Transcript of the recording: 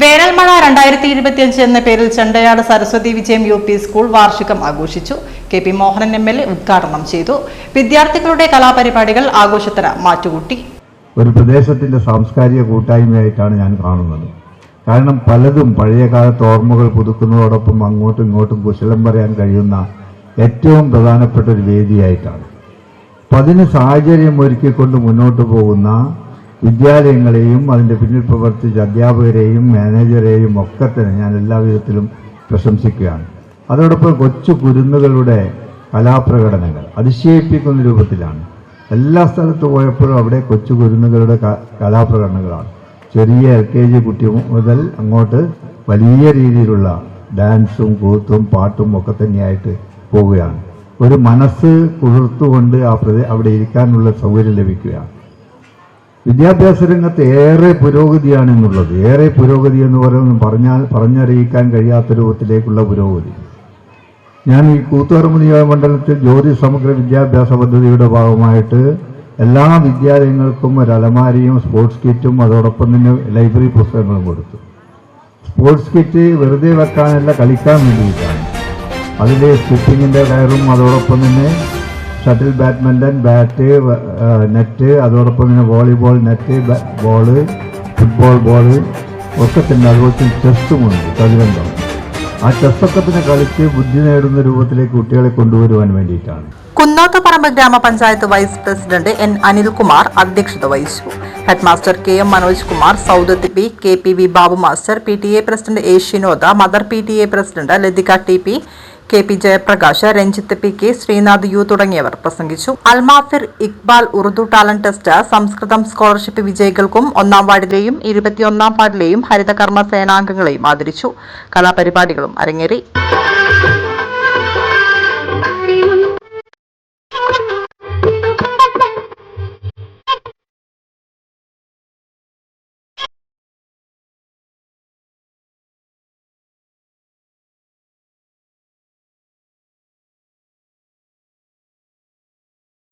വേനൽമഴ രണ്ടായിരത്തി ഇരുപത്തിയഞ്ച് എന്ന പേരിൽ ചെണ്ടയാട് സരസ്വതി വിജയം യു പി സ്കൂൾ വാർഷികം ആഘോഷിച്ചു. K P Mohanan M L A ഉദ്ഘാടനം ചെയ്തു. വിദ്യാർത്ഥികളുടെ കലാപരിപാടികൾ ആഘോഷത്തിന് മാറ്റുകൂട്ടി. ഒരു പ്രദേശത്തിന്റെ സാംസ്കാരിക കൂട്ടായ്മയായിട്ടാണ് ഞാൻ കാണുന്നത്. കാരണം പലതും പഴയ കാലത്ത് ഓർമ്മകൾ പുതുക്കുന്നതോടൊപ്പം അങ്ങോട്ടും ഇങ്ങോട്ടും കുശലം പറയാൻ കഴിയുന്ന ഏറ്റവും പ്രധാനപ്പെട്ട ഒരു വേദിയായിട്ടാണ്. അപ്പം അതിന് സാഹചര്യം ഒരുക്കിക്കൊണ്ട് മുന്നോട്ട് പോകുന്ന വിദ്യാലയങ്ങളെയും അതിന്റെ പിന്നിൽ പ്രവർത്തിച്ച അധ്യാപകരെയും മാനേജരെയും ഒക്കെ തന്നെ ഞാൻ എല്ലാ വിധത്തിലും പ്രശംസിക്കുകയാണ്. അതോടൊപ്പം കൊച്ചു കുരുന്നുകളുടെ കലാപ്രകടനങ്ങൾ അതിശയിപ്പിക്കുന്ന രൂപത്തിലാണ്. എല്ലാ സ്ഥലത്ത് പോയപ്പോഴും അവിടെ കൊച്ചു കുരുന്നുകളുടെ കലാപ്രകടനങ്ങളാണ്. ചെറിയ എൽ കെ ജി കുട്ടി മുതൽ അങ്ങോട്ട് വലിയ രീതിയിലുള്ള ഡാൻസും കൂത്തും പാട്ടും ഒക്കെ തന്നെയായിട്ട് പോവുകയാണ്. ഒരു മനസ്സ് കുളിർത്തുകൊണ്ട് ആ പ്രദേ അവിടെ ഇരിക്കാനുള്ള സൗകര്യം ലഭിക്കുകയാണ്. വിദ്യാഭ്യാസ രംഗത്ത് ഏറെ പുരോഗതിയാണ് എന്നുള്ളത്. ഏറെ പുരോഗതി എന്ന് പറയുന്നത് പറഞ്ഞാൽ പറഞ്ഞറിയിക്കാൻ കഴിയാത്ത രൂപത്തിലേക്കുള്ള പുരോഗതി. ഞാൻ ഈ കൂത്തുപറമ്പ് നിയമമണ്ഡലത്തിൽ ജ്യോതി സമഗ്ര വിദ്യാഭ്യാസ പദ്ധതിയുടെ ഭാഗമായിട്ട് എല്ലാ വിദ്യാലയങ്ങൾക്കും ഒരു അലമാരിയും സ്പോർട്സ് കിറ്റും അതോടൊപ്പം തന്നെ ലൈബ്രറി പുസ്തകങ്ങളും കൊടുത്തു. സ്പോർട്സ് കിറ്റ് വെറുതെ വെക്കാനല്ല കളിക്കാൻ വേണ്ടിയിട്ടാണ്. അതിലെ സ്കിപ്പിങ്ങിന്റെ കയറും അതോടൊപ്പം തന്നെ ഷട്ടിൽ ബാഡ്മിന്റൺ ബാറ്റ് നെറ്റ് അതോടൊപ്പം പിന്നെ volleyball net ball football ball ഒക്കെ തന്നെ. അതുപോലെ തന്നെ ചെസ്സുമുണ്ട് ചതുരംഗം ആ ചെസ്സൊക്കെ തന്നെ കളിച്ച് ബുദ്ധി നേടുന്ന രൂപത്തിലേക്ക് കുട്ടികളെ കൊണ്ടുവരുവാൻ വേണ്ടിയിട്ടാണ്. കുന്നോത്തപ്പറമ്പ് ഗ്രാമപഞ്ചായത്ത് വൈസ് പ്രസിഡന്റ് എൻ അനിൽകുമാർ അധ്യക്ഷത വഹിച്ചു. Headmaster K M Manoj Kumar Saudath P K P V Babu master P T A president A Shinoda mother P T A president Latika T P K P Jayaprakash Ranjith P K Sreenath U തുടങ്ങിയവർ പ്രസംഗിച്ചു. Almafir Iqbal Urdu talent test സംസ്കൃതം scholarship വിജയികൾക്കും ഒന്നാം വാർഡിലെയും ഇരുപത്തിയൊന്നാം വാർഡിലെയും ഹരിതകർമ്മ സേനാംഗങ്ങളെയും ആദരിച്ചു. കലാപരിപാടികളും അരങ്ങേറി.